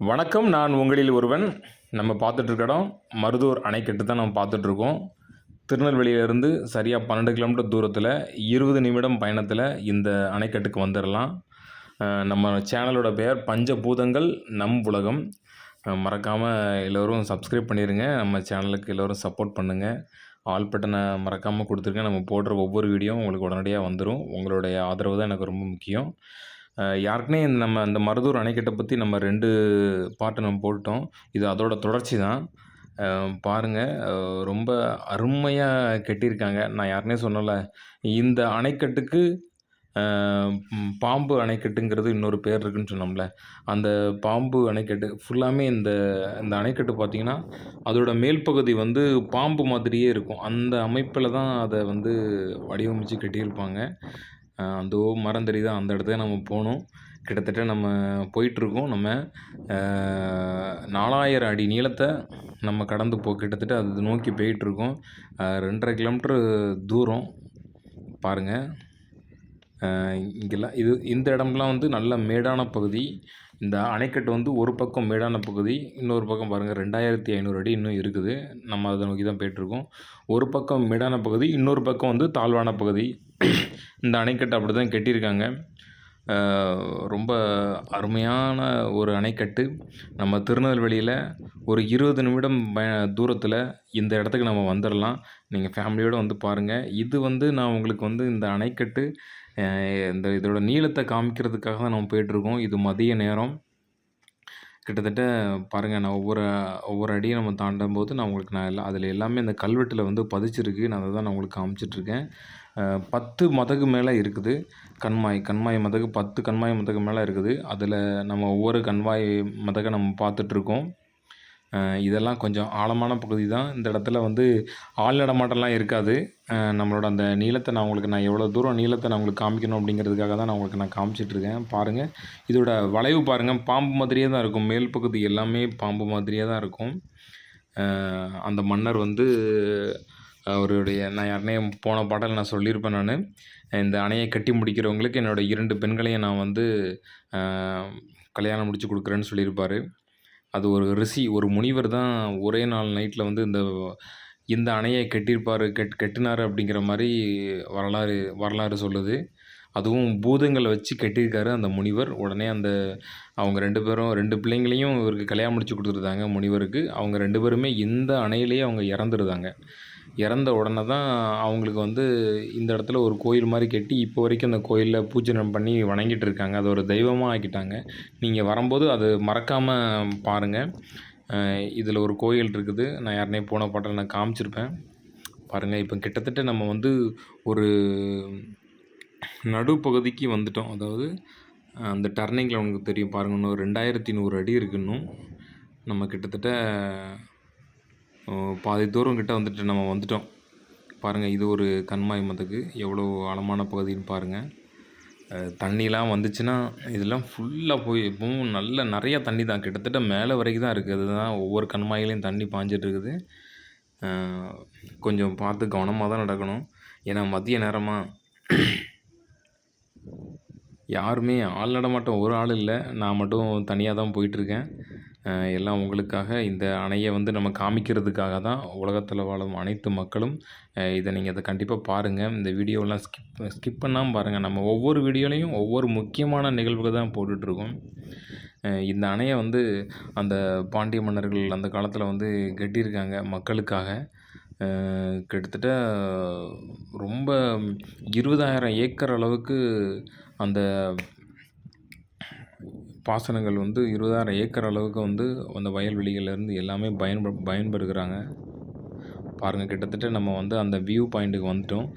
வணக்கம் நான் உங்களில் ஒருவன். நம்ம பார்த்துட்ருக்க இடம் மருதூர் அணைக்கட்டு தான் நம்ம பார்த்துட்ருக்கோம் திருநெல்வேலியிலேருந்து சரியாக பன்னெண்டு கிலோமீட்டர் தூரத்தில் இருபது நிமிடம் பயணத்தில் இந்த அணைக்கட்டுக்கு வந்துடலாம் நம்ம சேனலோட பெயர் பஞ்சபூதங்கள் நம் உலகம். மறக்காமல் எல்லோரும் சப்ஸ்கிரைப் பண்ணிடுங்க நம்ம சேனலுக்கு எல்லோரும் சப்போர்ட் பண்ணுங்கள் ஆல் பட்டனை மறக்காமல் கொடுத்துருங்க நம்ம போடுற ஒவ்வொரு வீடியோவும் உங்களுக்கு உடனடியாக வந்துடும் உங்களுடைய ஆதரவு தான் எனக்கு ரொம்ப முக்கியம். யாருக்குனே இந்த நம்ம அந்த மருதூர் அணைக்கட்டை பற்றி நம்ம ரெண்டு பாட்டு நம்ம போட்டோம் இது அதோட தொடர்ச்சி தான். பாருங்கள் ரொம்ப அருமையாக கட்டியிருக்காங்க. நான் யாருனே சொன்னல இந்த அணைக்கட்டுக்கு பாம்பு அணைக்கட்டுங்கிறது இன்னொரு பேர் இருக்குன்னு சொன்னோம்ல. அந்த பாம்பு அணைக்கட்டு ஃபுல்லாமே இந்த இந்த அணைக்கட்டு பார்த்திங்கன்னா அதோட மேல் பகுதி வந்து பாம்பு மாதிரியே இருக்கும். அந்த அமைப்பில் தான் அதை வந்து வடிவமைச்சு கட்டியிருப்பாங்க. அந்த மரம் தெரியுதா அந்த இடத்துக்கு நம்ம போகணும் கிட்டத்தட்ட நம்ம போயிட்டுருக்கோம். நம்ம நாலாயிரம் அடி நீளத்தை நம்ம கடந்து போ கிட்டத்தட்ட அது நோக்கி போயிட்டுருக்கோம். ரெண்டரை கிலோமீட்ரு தூரம். பாருங்கள் இங்கெல்லாம் இது இந்த இடம்லாம் வந்து நல்ல மேடான பகுதி. இந்த அணைக்கட்டு வந்து ஒரு பக்கம் மேடான பகுதி இன்னொரு பக்கம் பாருங்கள் ரெண்டாயிரத்தி ஐநூறு அடி இன்னும் இருக்குது. நம்ம அதை நோக்கி தான் போயிட்டுருக்கோம். ஒரு பக்கம் மேடான பகுதி இன்னொரு பக்கம் வந்து தாழ்வான பகுதி. இந்த அணைக்கட்டு அப்படி தான் கட்டியிருக்காங்க ரொம்ப அருமையான ஒரு அணைக்கட்டு. நம்ம திருநெல்வேலியில் ஒரு இருபது நிமிடம் பய தூரத்தில் இந்த இடத்துக்கு நம்ம வந்துடலாம் நீங்கள் ஃபேமிலியோடு வந்து பாருங்கள் இது வந்து நான் உங்களுக்கு வந்து இந்த அணைக்கட்டு இந்த இதோட நீளத்தை காமிக்கிறதுக்காக தான் நம்ம போயிட்டுருக்கோம். இது மதிய நேரம். கிட்டத்தட்ட பாருங்கள் நான் ஒவ்வொரு ஒவ்வொரு அடியும் நம்ம தாண்டும் போது நான் உங்களுக்கு நான் எல்லாம் அதில் எல்லாமே இந்த கல்வெட்டில் வந்து பதிச்சிருக்கு. நான் அதை தான் நான் உங்களுக்கு காமிச்சிட்ருக்கேன். பத்து மதகு மேலே இருக்குது. கண்மாய் கண்மாய் மதகு பத்து கண்மாய் மதகு மேலே இருக்குது. அதில் நம்ம ஒவ்வொரு கண்மாய் மதகை நம்ம பார்த்துட்ருக்கோம். இதெல்லாம் கொஞ்சம் ஆழமான பகுதி தான் இந்த இடத்துல வந்து ஆள் நடமாட்டம்லாம் இருக்காது. நம்மளோட அந்த நீளத்தை நான் உங்களுக்கு நான் எவ்வளோ தூரம் நீளத்தை நான் உங்களுக்கு காமிக்கணும் அப்படிங்கிறதுக்காக தான் நான் உங்களுக்கு நான் காமிச்சிட்ருக்கேன். பாருங்கள் இதோட வளைவு பாருங்கள் பாம்பு மாதிரியே தான் இருக்கும். மேல் பகுதி எல்லாமே பாம்பு மாதிரியே தான் இருக்கும். அந்த மன்னர் வந்து அவருடைய நான் யாருனே போன பாடல் நான் சொல்லியிருப்பேன் நான். இந்த அணையை கட்டி முடிக்கிறவங்களுக்கு என்னோடய இரண்டு பெண்களையும் நான் வந்து கல்யாணம் முடித்து கொடுக்குறேன்னு சொல்லியிருப்பார். அது ஒரு ரிஷி ஒரு முனிவர் தான் ஒரே நாள் நைட்டில் வந்து இந்த இந்த அணையை கட்டியிருப்பார் கெட் கட்டினார் அப்படிங்கிற மாதிரி வரலாறு வரலாறு சொல்லுது. அதுவும் பூதங்களை வச்சு கட்டியிருக்காரு அந்த முனிவர். உடனே அந்த அவங்க ரெண்டு பேரும் ரெண்டு பிள்ளைங்களையும் இவருக்கு கல்யாணம் முடிச்சு கொடுத்துருந்தாங்க முனிவருக்கு. அவங்க ரெண்டு பேருமே இந்த அணையிலேயே அவங்க இறந்துருந்தாங்க. இறந்த உடனே தான் அவங்களுக்கு வந்து இந்த இடத்துல ஒரு கோயில் மாதிரி கட்டி இப்போ வரைக்கும் அந்த கோயிலில் பூஜனம் பண்ணி வணங்கிட்டு இருக்காங்க. அது ஒரு தெய்வமாக ஆக்கிட்டாங்க. நீங்கள் வரும்போது அது மறக்காமல் பாருங்கள் இதில் ஒரு கோயில் இருக்குது. நான் யாருனே போன பாட்டில் நான் காமிச்சிருப்பேன். பாருங்கள் இப்போ கிட்டத்தட்ட நம்ம வந்து ஒரு நடுப்பகுதிக்கு வந்துட்டோம். அதாவது அந்த டர்னிங்கில் உங்களுக்கு தெரியும். பாருங்கள் இன்னும் ரெண்டாயிரத்தி நூறு அடி இருக்குன்னும் நம்ம கிட்டத்தட்ட பாதி தூரம் கிட்ட வந்துட்டு நம்ம வந்துட்டோம். பாருங்கள் இது ஒரு கண்மாயமத்துக்கு எவ்வளோ ஆழமான பகுதின்னு பாருங்கள் தண்ணிலாம் வந்துச்சுன்னா இதெல்லாம் ஃபுல்லாக போய் இப்போவும் நல்ல நிறைய தண்ணி தான். கிட்டத்தட்ட மேலே வரைக்கும் தான் இருக்குது அதுதான் ஒவ்வொரு கண்மாயிலையும் தண்ணி பாஞ்சிட்டு இருக்குது. கொஞ்சம் பார்த்து கவனமாக தான் நடக்கணும். ஏன்னா மதிய நேரமாக யாருமே ஆள் நடமாட்டம் ஒரு ஆள் இல்லை. நான் மட்டும் தனியாக தான் போயிட்டுருக்கேன் எல்லாம் உங்களுக்காக இந்த அணையை வந்து நம்ம காமிக்கிறதுக்காக தான் உலகத்தில் வாழும் அனைத்து மக்களும் இதை நீங்கள் அதை கண்டிப்பாக பாருங்கள் இந்த வீடியோலாம் ஸ்கிப் ஸ்கிப் பண்ணாமல் பாருங்கள் நம்ம ஒவ்வொரு வீடியோலையும் ஒவ்வொரு முக்கியமான நிகழ்வுகள் தான் போட்டுட்ருக்கோம். இந்த அணையை வந்து அந்த பாண்டிய மன்னர்கள் அந்த காலத்தில் வந்து கட்டியிருக்காங்க மக்களுக்காக. கிட்டத்தட்ட ரொம்ப இருபதாயிரம் ஏக்கர் அளவுக்கு அந்த பாசனங்கள் வந்து இருபதாயிரம் ஏக்கர் அளவுக்கு வந்து அந்த வயல்வெளிகள்லேருந்து எல்லாமே பயன்ப பயன்பெறுகிறாங்க. பாருங்கள் கிட்டத்தட்ட நம்ம வந்து அந்த வியூ பாயிண்ட்டுக்கு வந்துட்டோம்.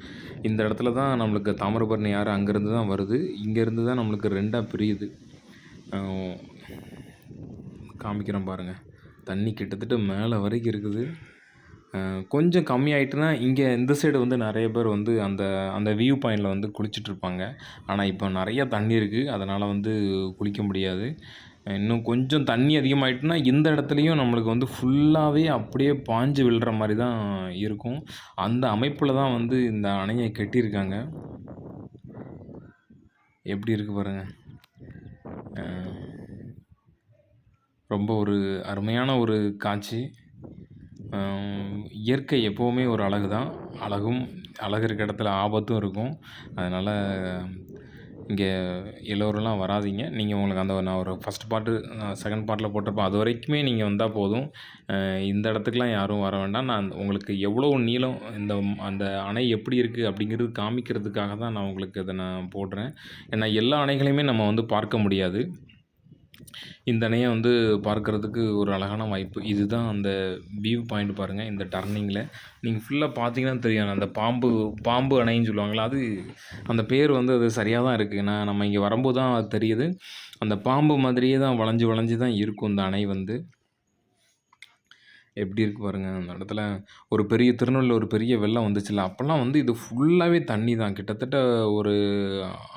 இந்த இடத்துல தான் நம்மளுக்கு தாமிரபரணி யார் அங்கேருந்து தான் வருது. இங்கேருந்து தான் நம்மளுக்கு ரெண்டாக பிரியுது. காமிக்கிறோம் காமிக்கிறேன் பாருங்கள் தண்ணி கிட்டத்தட்ட மேலே வரைக்கும் இருக்குது. கொஞ்சம் கம்மியாயிட்டுனா இங்கே இந்த சைடு வந்து நிறைய பேர் வந்து அந்த அந்த வியூ பாயிண்டில் வந்து குளிச்சுட்டு இருப்பாங்க ஆனால் இப்போ நிறைய தண்ணி இருக்குது அதனால் வந்து குளிக்க முடியாது. இன்னும் கொஞ்சம் தண்ணி அதிகமாயிட்டுனா இந்த இடத்துலையும் நம்மளுக்கு வந்து ஃபுல்லாகவே அப்படியே பாஞ்சு விழுற மாதிரி தான் இருக்கும். அந்த அமைப்பில் தான் வந்து இந்த அணையை கட்டியிருக்காங்க. எப்படி இருக்குது பாருங்கள் ரொம்ப ஒரு அருமையான ஒரு காட்சி. இயற்கை எப்போவுமே ஒரு அழகு தான் அழகும் அழகு இருக்க இடத்துல ஆபத்தும் இருக்கும். அதனால் இங்கே எல்லோரும்லாம் வராதீங்க. நீங்கள் உங்களுக்கு அந்த நான் ஒரு ஃபஸ்ட் பார்ட்டு செகண்ட் பார்ட்டில் போட்டிருப்பேன் அது வரைக்குமே நீங்கள் வந்தால் போதும். இந்த இடத்துக்குலாம் யாரும் வர வேண்டாம். நான் உங்களுக்கு எவ்வளோ நீளம் இந்த அந்த அணை எப்படி இருக்குது அப்படிங்கிறது காமிக்கிறதுக்காக தான் நான் உங்களுக்கு இதை நான் போடுறேன். ஏன்னா எல்லா அணைகளையுமே நம்ம வந்து பார்க்க முடியாது. இந்த அணையை வந்து பார்க்குறதுக்கு ஒரு அழகான வாய்ப்பு. இதுதான் அந்த வியூ பாயிண்ட் பாருங்கள் இந்த டர்னிங்கில் நீங்கள் ஃபுல்லாக பார்த்தீங்கன்னா தெரியும் அந்த பாம்பு பாம்பு அணைன்னு சொல்லுவாங்கள்ல அது அந்த பேர் வந்து அது சரியாக தான் இருக்குது நான் நம்ம இங்கே வரும்போது தான் அது தெரியுது. அந்த பாம்பு மாதிரியே தான் வளைஞ்சு வளைஞ்சு தான் இருக்கும் இந்த அணை வந்து. எப்படி இருக்குது பாருங்கள் அந்த இடத்துல ஒரு பெரிய திருநெல்வேலியில் ஒரு பெரிய வெள்ளம் வந்துச்சுல்ல. அப்போல்லாம் வந்து இது ஃபுல்லாகவே தண்ணி தான் கிட்டத்தட்ட ஒரு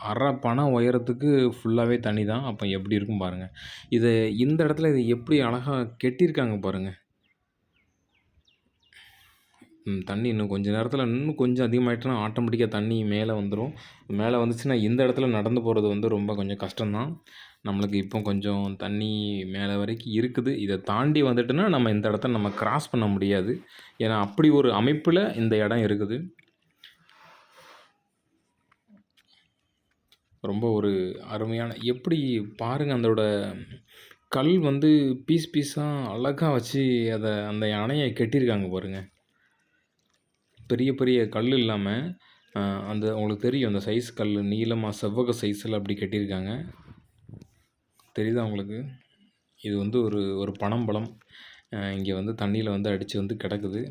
அரை பணம் உயரத்துக்கு ஃபுல்லாகவே தண்ணி தான் அப்போ எப்படி இருக்கும் பாருங்கள் இதை இந்த இடத்துல இதை எப்படி அழகாக கெட்டியிருக்காங்க பாருங்கள் தண்ணி இன்னும் கொஞ்சம் நேரத்தில் இன்னும் கொஞ்சம் அதிகமாயிட்டுனா ஆட்டோமேட்டிக்காக தண்ணி மேலே வந்துடும் மேலே வந்துச்சுன்னா இந்த இடத்துல நடந்து போகிறது வந்து ரொம்ப கொஞ்சம் கஷ்டம்தான். நம்மளுக்கு இப்போ கொஞ்சம் தண்ணி மேலே வரைக்கும் இருக்குது. இதை தாண்டி வந்துட்டுன்னா நம்ம இந்த இடத்த நம்ம கிராஸ் பண்ண முடியாது. ஏன்னா அப்படி ஒரு அமைப்பில் இந்த இடம் இருக்குது. ரொம்ப ஒரு அருமையான எப்படி பாருங்கள் அதோட கல் வந்து பீஸ் பீஸாக அழகாக வச்சு அதை அந்த அணையை கட்டியிருக்காங்க பாருங்கள் பெரிய பெரிய கல் இல்லாமல் அந்த உங்களுக்கு தெரியும் அந்த சைஸ் கல் நீளமாக செவ்வக சைஸில் அப்படி கட்டியிருக்காங்க. தெரியுதா உங்களுக்கு? இது வந்து ஒரு ஒரு பனம்பழம். இங்கே வந்து தண்ணியில் வந்து அடித்து வந்து கிடக்குது.